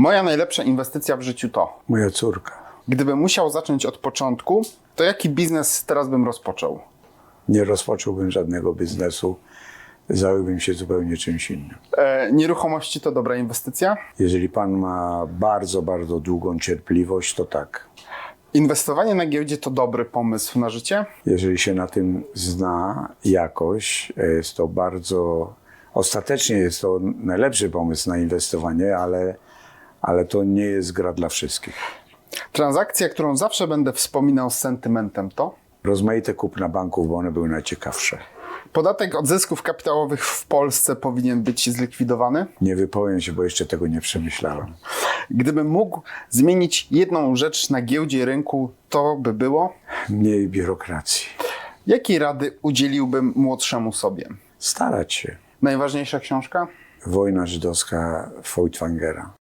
Moja najlepsza inwestycja w życiu to. Moja córka. Gdybym musiał zacząć od początku, to jaki biznes teraz bym rozpoczął? Nie rozpocząłbym żadnego biznesu, zająłbym się zupełnie czymś innym. E, nieruchomości to dobra inwestycja? Jeżeli pan ma bardzo, bardzo długą cierpliwość, to tak. Inwestowanie na giełdzie to dobry pomysł na życie? Jeżeli się na tym zna jakoś, e, jest to bardzo. Ostatecznie jest to najlepszy pomysł na inwestowanie, ale, ale to nie jest gra dla wszystkich. Transakcja, którą zawsze będę wspominał z sentymentem to? Rozmaite kupna banków, bo one były najciekawsze. Podatek od zysków kapitałowych w Polsce powinien być zlikwidowany? Nie wypowiem się, bo jeszcze tego nie przemyślałem. Gdybym mógł zmienić jedną rzecz na giełdzie rynku, to by było? Mniej biurokracji. Jakiej rady udzieliłbym młodszemu sobie? Starać się. Najważniejsza książka? Wojna żydowska Feuchtwangera.